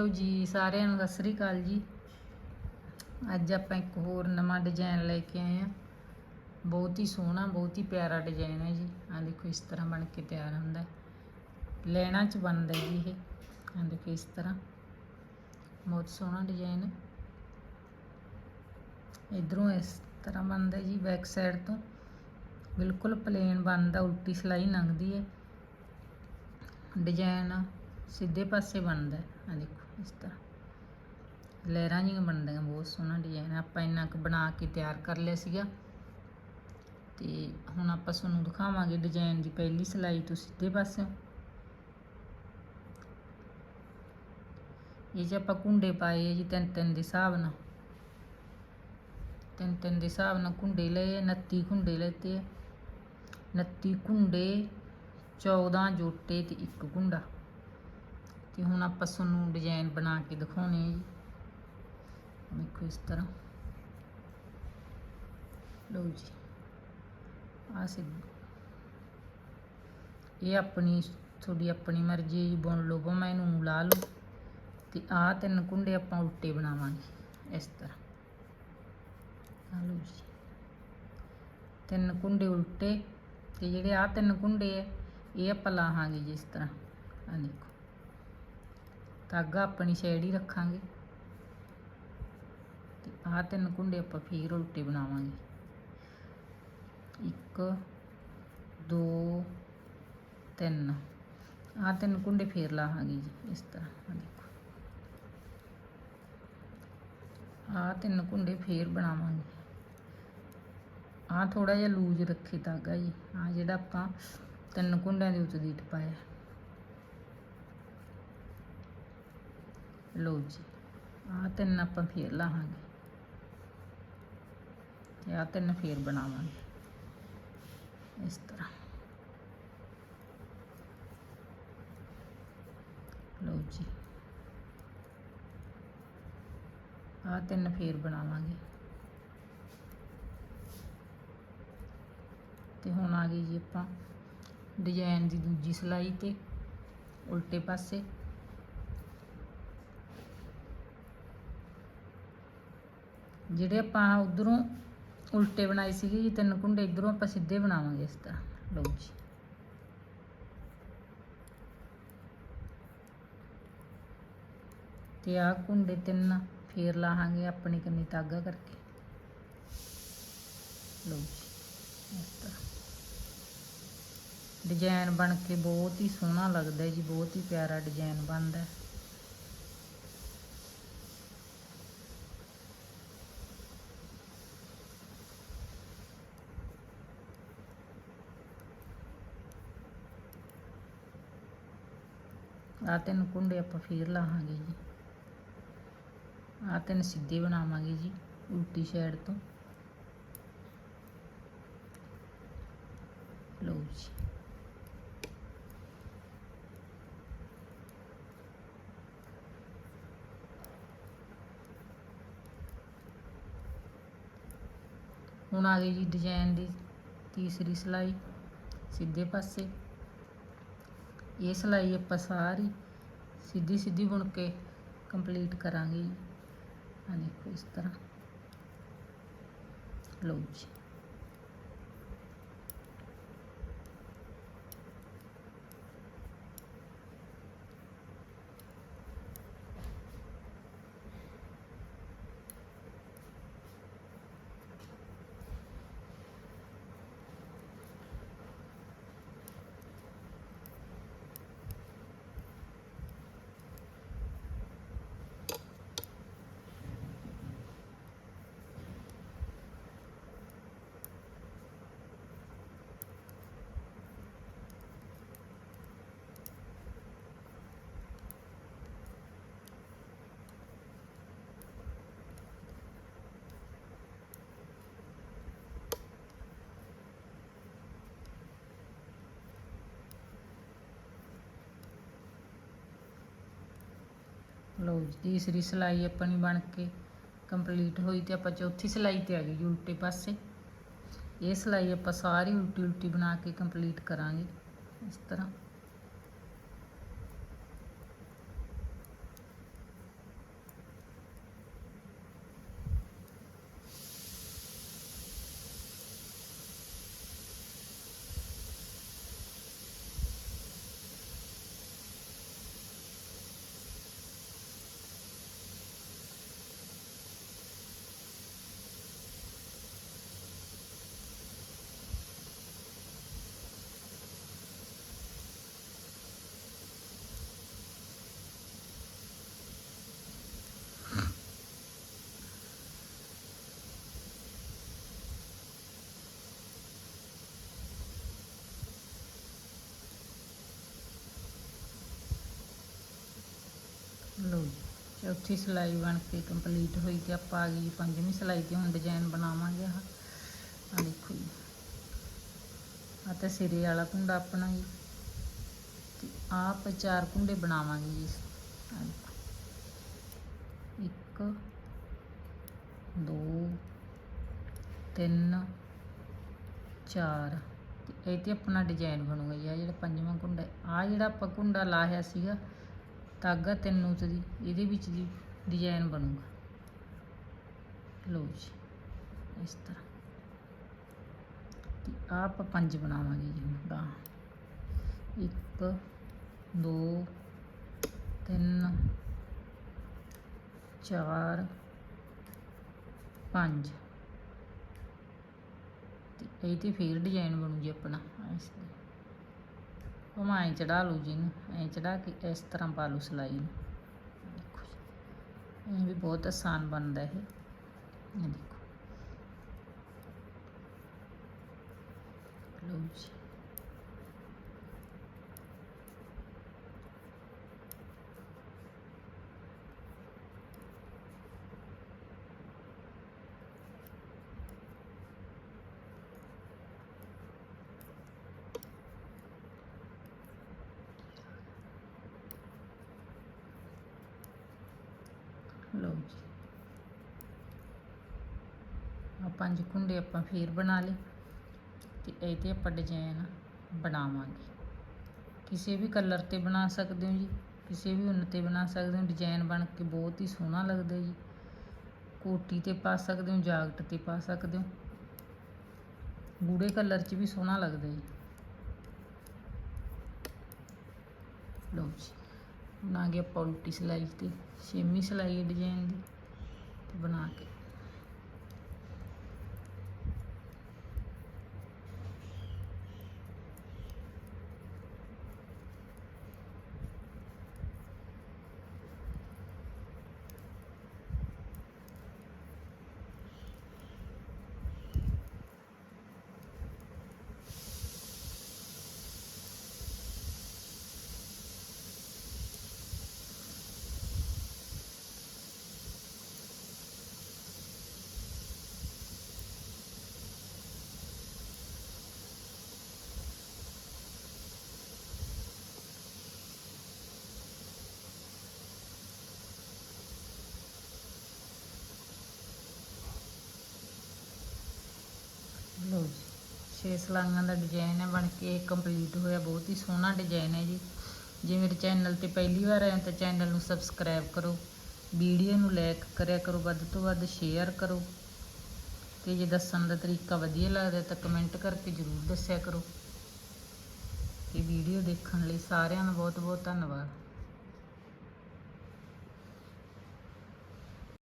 Hello ਜੀ, ਸਾਰਿਆਂ ਨੂੰ ਸਤਿ ਸ੍ਰੀ ਅਕਾਲ ਜੀ। ਅੱਜ ਆਪਾਂ ਇੱਕ ਹੋਰ ਨਵਾਂ ਡਿਜ਼ਾਈਨ ਲੈ ਕੇ ਆਏ ਆ। ਬਹੁਤ ਹੀ ਸੋਹਣਾ, ਬਹੁਤ ਹੀ ਪਿਆਰਾ ਡਿਜ਼ਾਈਨ ਹੈ ਜੀ। ਆ ਦੇਖੋ, ਇਸ ਤਰ੍ਹਾਂ ਬਣ ਕੇ ਤਿਆਰ ਹੁੰਦਾ ਲੈਣਾ ਚ ਬਣਦਾ ਜੀ ਇਹ। ਆ ਦੇਖੋ, ਇਸ ਤਰ੍ਹਾਂ। ਬਹੁਤ ਸੋਹਣਾ ਡਿਜ਼ਾਈਨ ਹੈ। ਇਧਰੋਂ ਇਸ ਤਰ੍ਹਾਂ ਬਣਦਾ ਜੀ ਬੈਕ ਸਾਈਡ ਤੋਂ। ਬਿਲਕੁਲ ਪਲੇਨ ਬਣਦਾ, ਉਲਟੀ ਸਲਾਈ ਲੰਘਦੀ ਹੈ। ਡਿਜ਼ਾਈਨ ਸਿੱਧੇ ਪਾਸੇ ਬਣਦਾ ਆ ਦੇਖੋ। ਇਸ ਤਰ੍ਹਾਂ। ਲਹਿਰਾਂ ਜਿਹੀਆਂ ਬਣਦੀਆਂ ਬਹੁਤ ਸੋਹਣਾ ਡਿਜ਼ਾਈਨ ਆਪਾਂ ਇੰਨਾ ਕੁ ਬਣਾ ਕੇ ਤਿਆਰ ਕਰ ਲਿਆ ਸੀਗਾ। ਤੇ ਹੁਣ ਆਪਾਂ ਤੁਹਾਨੂੰ ਦਿਖਾਵਾਂਗੇ ਡਿਜ਼ਾਈਨ ਦੀ ਪਹਿਲੀ ਸਿਲਾਈ ਤੋਂ ਸਿੱਧੇ ਪਾਸੇ ਇਹ ਜੇ ਆਪਾਂ ਕੁੰਡੇ ਪਾਏ ਜੀ ਤਿੰਨ ਤਿੰਨ ਦੇ ਹਿਸਾਬ ਨਾਲ। ਤਿੰਨ ਤਿੰਨ ਦੇ ਹਿਸਾਬ ਨਾਲ ਕੁੰਡੇ ਲਏ ਆ, 29 ਕੁੰਡੇ ਲੈਤੇ ਆ। 29 ਕੁੰਡੇ 14 ਜੋਟੇ ਤੇ ਇੱਕ ਕੁੰਡਾ। ਤੇ ਹੁਣ ਆਪਾਂ ਤੁਹਾਨੂੰ ਡਿਜ਼ਾਈਨ ਬਣਾ ਕੇ ਦਿਖਾਉਣੇ ਆ ਜੀ। ਦੇਖੋ ਇਸ ਤਰ੍ਹਾਂ। ਲਓ ਜੀ। ਆ ਸਿੱਧ। ਇਹ ਆਪਣੀ, ਤੁਹਾਡੀ ਆਪਣੀ ਮਰਜ਼ੀ ਜੀ, ਬੁਣ ਲਓ ਭਾਵੇਂ ਇਹਨੂੰ ਲਾ ਲਓ। ਤੇ ਆਹ ਤਿੰਨ ਕੁੰਡੇ ਆਪਾਂ ਉਲਟੇ ਬਣਾਵਾਂਗੇ, ਇਸ ਤਰ੍ਹਾਂ। ਆ ਲਓ ਜੀ। ਤਿੰਨ ਕੁੰਡੇ ਉਲਟੇ, ਤੇ ਜਿਹੜੇ ਆਹ ਤਿੰਨ ਕੁੰਡੇ ਆ, ਇਹ ਆਪਾਂ ਲਾਹਾਂਗੇ ਜਿਸ ਤਰ੍ਹਾਂ। ਆ ਦੇਖੋ। ਧਾਗਾ ਆਪਣੀ ਸਾਈਡ ਹੀ ਰੱਖਾਂਗੇ। ਤੇ ਆਹ ਤਿੰਨ ਕੁੰਡੇ ਆਪਾਂ ਫੇਰ ਉਲਟੇ ਬਣਾਵਾਂਗੇ। ਇੱਕ, ਦੋ, ਤਿੰਨ। ਆਹ ਤਿੰਨ ਕੁੰਡੇ ਫੇਰ ਲਾਹਾਂਗੇ ਜੀ, ਇਸ ਤਰ੍ਹਾਂ। ਆਹ ਦੇਖੋ। ਆਹ ਤਿੰਨ ਕੁੰਡੇ ਫੇਰ ਬਣਾਵਾਂਗੇ। ਆਹ ਥੋੜਾ ਜਿਹਾ ਲੂਜ਼ ਰੱਖੇ ਧਾਗਾ ਜੀ। ਆਹ ਜਿਹੜਾ ਆਪਾਂ ਤਿੰਨ ਕੁੰਡਿਆਂ ਦੇ ਉੱਤੇ ਦੀ ਟਪਾਇਆ ਲਓ ਜੀ, ਆਹ ਤਿੰਨ ਆਪਾਂ ਫੇਰ ਲਾਹਾਂਗੇ ਤੇ ਆਹ ਤਿੰਨ ਫੇਰ ਬਣਾਵਾਂਗੇ। ਇਸ ਤਰ੍ਹਾਂ। ਲਓ ਜੀ। ਆਹ ਤਿੰਨ ਫੇਰ ਬਣਾਵਾਂਗੇ। ਤੇ ਹੁਣ ਆ ਗਈ ਜੀ ਆਪਾਂ ਡਿਜ਼ਾਈਨ ਦੀ ਦੂਜੀ ਸਿਲਾਈ ਤੇ ਉਲਟੇ ਪਾਸੇ। ਜਿਹੜੇ ਆਪਾਂ ਉਧਰੋਂ ਉਲਟੇ ਬਣਾਏ ਸੀਗੇ ਜੀ, ਤਿੰਨ ਕੁੰਡੇ ਇਧਰੋਂ ਆਪਾਂ ਸਿੱਧੇ ਬਣਾਵਾਂਗੇ ਇਸ ਤਰ੍ਹਾਂ। ਲਓ ਜੀ। ਤੇ ਆਹ ਕੁੰਡੇ ਤਿੰਨ ਫੇਰ ਲਾਹਾਂਗੇ ਆਪਣੀ ਕੰਨੀ ਤਾਗਾ ਕਰਕੇ। ਲਓ ਜੀ, ਇਸ ਤਰ੍ਹਾਂ। ਡਿਜ਼ਾਈਨ ਬਣ ਕੇ ਬਹੁਤ ਹੀ ਸੋਹਣਾ ਲੱਗਦਾ ਜੀ, ਬਹੁਤ ਹੀ ਪਿਆਰਾ ਡਿਜ਼ਾਈਨ ਬਣਦਾ। ਹੈ ਆਹ ਤਿੰਨ ਕੁੰਡੇ ਆਪਾਂ ਫੇਰ ਲਾਹਾਂਗੇ ਜੀ। ਆਹ ਤਿੰਨ ਸਿੱਧੇ ਬਣਾਵਾਂਗੇ ਜੀ, ਉਲਟੀ ਸਾਈਡ ਤੋਂ। ਲਓ ਜੀ। ਹੁਣ ਆ ਗਈ ਜੀ ਡਿਜ਼ਾਈਨ ਦੀ ਤੀਸਰੀ ਸਿਲਾਈ, ਸਿੱਧੇ ਪਾਸੇ। ਇਹ ਸਿਲਾਈ ਆਪਾਂ ਸਾਰੀ ਸਿੱਧੀ ਸਿੱਧੀ ਬੁਣ ਕੇ ਕੰਪਲੀਟ ਕਰਾਂਗੇ ਆ ਦੇਖੋ ਇਸ ਤਰ੍ਹਾਂ। ਲਓ ਜੀ। ਲਓ ਜੀ, ਤੀਸਰੀ ਸਿਲਾਈ ਆਪਣੀ ਬਣ ਕੇ ਕੰਪਲੀਟ ਹੋਈ ਤੇ ਆਪਾਂ ਚੌਥੀ ਸਿਲਾਈ ਤੇ ਆ ਗਏ ਉਲਟੇ ਪਾਸੇ। ਇਹ ਸਿਲਾਈ ਆਪਾਂ ਸਾਰੀ ਉਲਟੀ ਉਲਟੀ ਬਣਾ ਕੇ ਕੰਪਲੀਟ ਕਰਾਂਗੇ ਇਸ ਤਰ੍ਹਾਂ। ਚੌਥੀ ਸਿਲਾਈ ਬਣ ਕੇ ਕੰਪਲੀਟ ਹੋਈ ਤੇ ਆਪਾਂ ਆ ਗਈ ਪੰਜਵੀਂ ਸਿਲਾਈ ਤੇ ਹੁਣ ਡਿਜ਼ਾਈਨ ਬਣਾਵਾਂਗੇ ਆਹ। ਆ ਦੇਖੋ ਜੀ। ਆ ਤਾਂ ਸਿਰੇ ਵਾਲਾ ਕੁੰਡਾ ਆਪਣਾ ਜੀ। ਤੇ ਆਹ ਆਪਾਂ ਚਾਰ ਕੁੰਡੇ ਬਣਾਵਾਂਗੇ ਜੀ। ਆਹ ਦੇਖੋ। ਇੱਕ, ਦੋ, ਤਿੰਨ, ਚਾਰ। ਇਹ ਤੇ ਆਪਣਾ ਡਿਜ਼ਾਈਨ ਬਣੂਗਾ ਜੀ। ਆ ਜਿਹੜਾ ਪੰਜਵਾਂ ਕੁੰਡਾ ਆ ਜਿਹੜਾ ਆਪਾਂ ਕੁੰਡਾ ਲਾਇਆ ਸੀਗਾ ਧਾਗਾ ਤਿੰਨ ਉੱਤ ਦੀ, ਇਹਦੇ ਵਿੱਚ ਦੀ ਡਿਜ਼ਾਈਨ ਬਣੂਗਾ। ਲਓ ਜੀ, ਇਸ ਤਰ੍ਹਾਂ। ਤੇ ਆਹ ਆਪਾਂ ਪੰਜ ਬਣਾਵਾਂਗੇ ਜੀ ਹੁਣ ਗਾਂਹ। ਇੱਕ, ਦੋ, ਤਿੰਨ, ਚਾਰ, ਪੰਜ। ਤੇ ਇਹ ਤੇ ਫੇਰ ਡਿਜ਼ਾਈਨ ਬਣੂ ਜੀ ਆਪਣਾ, ਇਸ ਤਰ੍ਹਾਂ ਉਹ ਐਂ ਚੜਾ ਲਓ ਜੀ ਇਹਨੂੰ, ਐਂ ਚੜਾ ਕੇ ਇਸ ਤਰ੍ਹਾਂ ਪਾ ਲਓ ਸਿਲਾਈ ਨੂੰ। ਦੇਖੋ ਜੀ, ਇਹ ਵੀ ਬਹੁਤ ਆਸਾਨ ਬਣਦਾ ਇਹ। ਇਹ ਦੇਖੋ। ਲਓ ਜੀ। ਆ ਪੰਜ ਕੁੰਡੇ ਆਪਾਂ ਫੇਰ ਬਣਾ ਲਏ ਤੇ ਇਹ ਤੇ ਆਪਾਂ ਡਿਜ਼ਾਈਨ ਬਣਾਵਾਂਗੇ। ਕਿਸੇ ਵੀ ਕਲਰ ਤੇ ਬਣਾ ਸਕਦੇ ਹੋ ਜੀ, ਕਿਸੇ ਵੀ ਉੱਨ ਤੇ ਬਣਾ ਸਕਦੇ ਹੋ ਡਿਜ਼ਾਈਨ ਬਣ ਕੇ ਬਹੁਤ ਹੀ ਸੋਹਣਾ ਲੱਗਦਾ ਜੀ। ਕੋਟੀ ਤੇ ਪਾ ਸਕਦੇ ਹੋ, ਜਾਕਟ ਤੇ ਪਾ ਸਕਦੇ ਹੋ। ਗੂੜੇ ਕਲਰ 'ਚ ਵੀ ਸੋਹਣਾ ਲੱਗਦਾ ਜੀ। ਲਓ ਜੀ। ਬਣਾ ਕੇ ਆਪਾਂ ਉਲਟੀ ਸਿਲਾਈ ਤੇ ਛੇਵੀਂ ਸਿਲਾਈ ਡਿਜ਼ਾਈਨ ਦੀ ਤੇ ਬਣਾ ਕੇ ਲਓ ਜੀ ਛੇ ਸਲਾਈਆਂ ਦਾ ਡਿਜ਼ਾਈਨ ਹੈ, ਬਣ ਕੇ ਕੰਪਲੀਟ ਹੋਇਆ, ਬਹੁਤ ਹੀ ਸੋਹਣਾ ਡਿਜ਼ਾਈਨ ਹੈ ਜੀ। ਜੇ ਮੇਰੇ ਚੈਨਲ ਤੇ ਪਹਿਲੀ ਵਾਰ ਆਏ ਤਾਂ ਚੈਨਲ ਨੂੰ ਸਬਸਕ੍ਰਾਈਬ ਕਰੋ। ਵੀਡੀਓ ਨੂੰ ਲਾਈਕ ਕਰਿਆ ਕਰੋ, ਵੱਧ ਤੋਂ ਵੱਧ ਸ਼ੇਅਰ ਕਰੋ। ਤੇ ਜੇ ਦੱਸਣ ਦਾ ਤਰੀਕਾ ਵਧੀਆ ਲੱਗਦਾ ਤਾਂ ਕਮੈਂਟ ਕਰਕੇ ਜ਼ਰੂਰ ਦੱਸਿਆ ਕਰੋ। ਤੇ ਵੀਡੀਓ ਦੇਖਣ ਲਈ ਸਾਰਿਆਂ ਦਾ ਬਹੁਤ ਬਹੁਤ ਧੰਨਵਾਦ।